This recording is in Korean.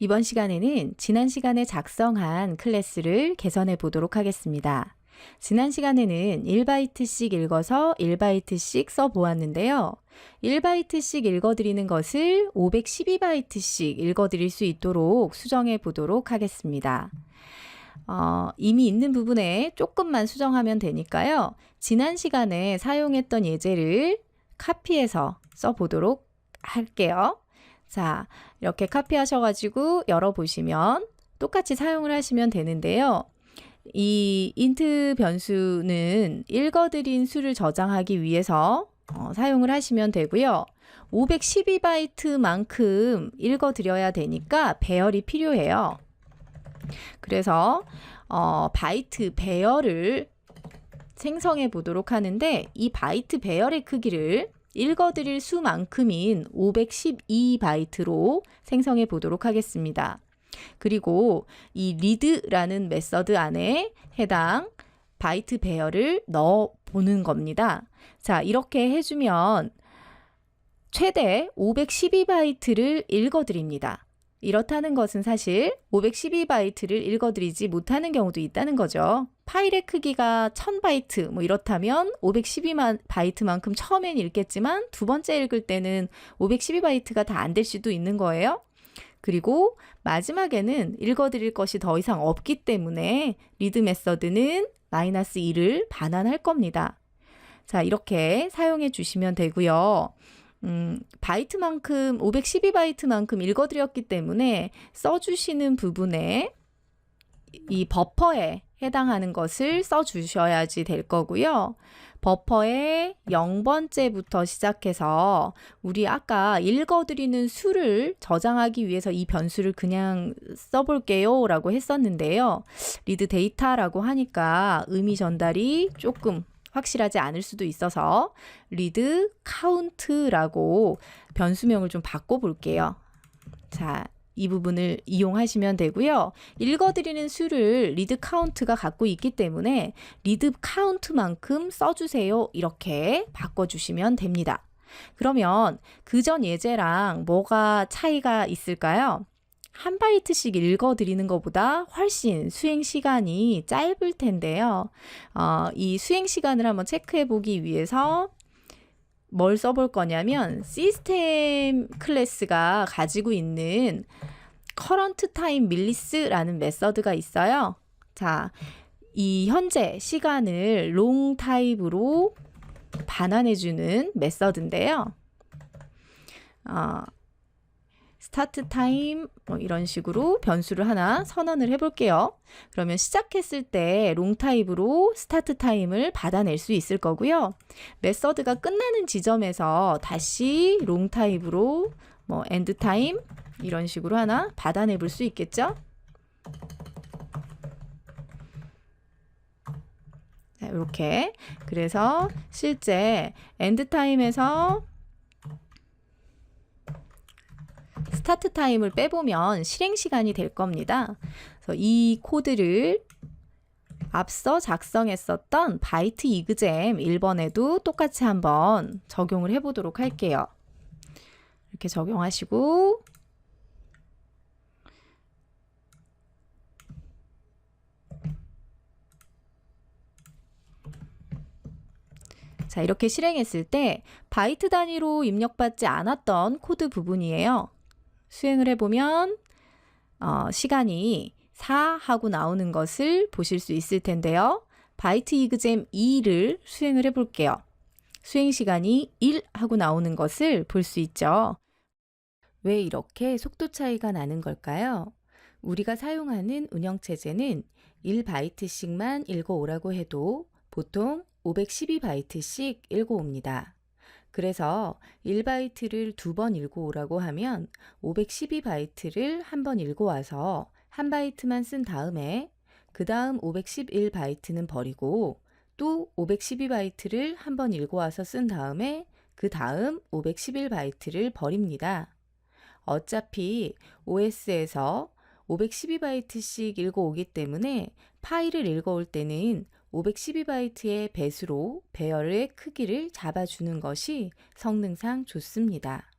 이번 시간에는 지난 시간에 작성한 클래스를 개선해 보도록 하겠습니다. 지난 시간에는 1바이트씩 읽어서 1바이트씩 써 보았는데요. 1바이트씩 읽어드리는 것을 512바이트씩 읽어드릴 수 있도록 수정해 보도록 하겠습니다. 어, 이미 있는 부분에 조금만 수정하면 되니까요. 지난 시간에 사용했던 예제를 카피해서 써보도록 할게요. 자, 이렇게 카피하셔가지고 열어보시면 똑같이 사용을 하시면 되는데요. 이 인트 변수는 읽어드린 수를 저장하기 위해서 어, 사용을 하시면 되고요. 512바이트만큼 읽어드려야 되니까 배열이 필요해요. 그래서 어, 바이트 배열을 생성해 보도록 하는데 이 바이트 배열의 크기를 읽어드릴 수만큼인 512바이트로 생성해 보도록 하겠습니다. 그리고 이 read라는 메서드 안에 해당 바이트 배열을 넣어 보는 겁니다. 자, 이렇게 해주면 최대 512바이트를 읽어드립니다. 이렇다는 것은 사실 512바이트를 읽어드리지 못하는 경우도 있다는 거죠. 파일의 크기가 1000바이트 뭐 이렇다면 512바이트만큼 처음엔 읽겠지만 두 번째 읽을 때는 512바이트가 다 안 될 수도 있는 거예요. 그리고 마지막에는 읽어드릴 것이 더 이상 없기 때문에 리드 메서드는 마이너스 1을 반환할 겁니다. 자, 이렇게 사용해 주시면 되고요. 음, 바이트만큼 512바이트만큼 읽어드렸기 때문에 써주시는 부분에 이 버퍼에 해당하는 것을 써주셔야지 될 거고요. 버퍼의 0번째부터 시작해서 우리 아까 읽어드리는 수를 저장하기 위해서 이 변수를 그냥 써볼게요 라고 했었는데요. 리드 데이터라고 하니까 의미 전달이 조금 확실하지 않을 수도 있어서 리드 카운트라고 변수명을 좀 바꿔볼게요. 자, 이 부분을 이용하시면 되고요. 읽어드리는 수를 리드 카운트가 갖고 있기 때문에 리드 카운트만큼 써주세요. 이렇게 바꿔주시면 됩니다. 그러면 그 전 예제랑 뭐가 차이가 있을까요? 한 바이트씩 읽어드리는 것보다 훨씬 수행 시간이 짧을 텐데요. 어, 이 수행 시간을 한번 체크해 보기 위해서 뭘 써볼 거냐면 시스템 클래스가 가지고 있는 current time millies라는 메서드가 있어요. 자, 이 현재 시간을 long 타입으로 반환해주는 메서드인데요. 어, 스타트 타임 뭐 이런 식으로 변수를 하나 선언을 해볼게요. 그러면 시작했을 때 롱 타입으로 스타트 타임을 받아낼 수 있을 거고요. 메서드가 끝나는 지점에서 다시 롱 타입으로 뭐 엔드 타임 이런 식으로 하나 받아내 볼 수 있겠죠? 자, 이렇게 그래서 실제 엔드 타임에서 스타트 타임을 빼보면 실행 시간이 될 겁니다. 그래서 이 코드를 앞서 작성했었던 바이트 이그잼 1번에도 똑같이 한번 적용을 해보도록 할게요. 이렇게 적용하시고 자, 이렇게 실행했을 때 바이트 단위로 입력받지 않았던 코드 부분이에요. 수행을 해보면 어, 시간이 4 하고 나오는 것을 보실 수 있을 텐데요. 바이트 이그잼 2를 수행을 해볼게요. 수행 시간이 1 하고 나오는 것을 볼 수 있죠. 왜 이렇게 속도 차이가 나는 걸까요? 우리가 사용하는 운영체제는 1바이트씩만 읽어오라고 해도 보통 512바이트씩 읽어옵니다. 그래서 1바이트를 두 번 읽어오라고 하면 512바이트를 한 번 읽어와서 한 바이트만 쓴 다음에 그 다음 511바이트는 버리고 또 512바이트를 한 번 읽어와서 쓴 다음에 그 다음 511바이트를 버립니다. 어차피 OS에서 512바이트씩 읽어오기 때문에 파일을 읽어올 때는 512바이트의 배수로 배열의 크기를 잡아주는 것이 성능상 좋습니다.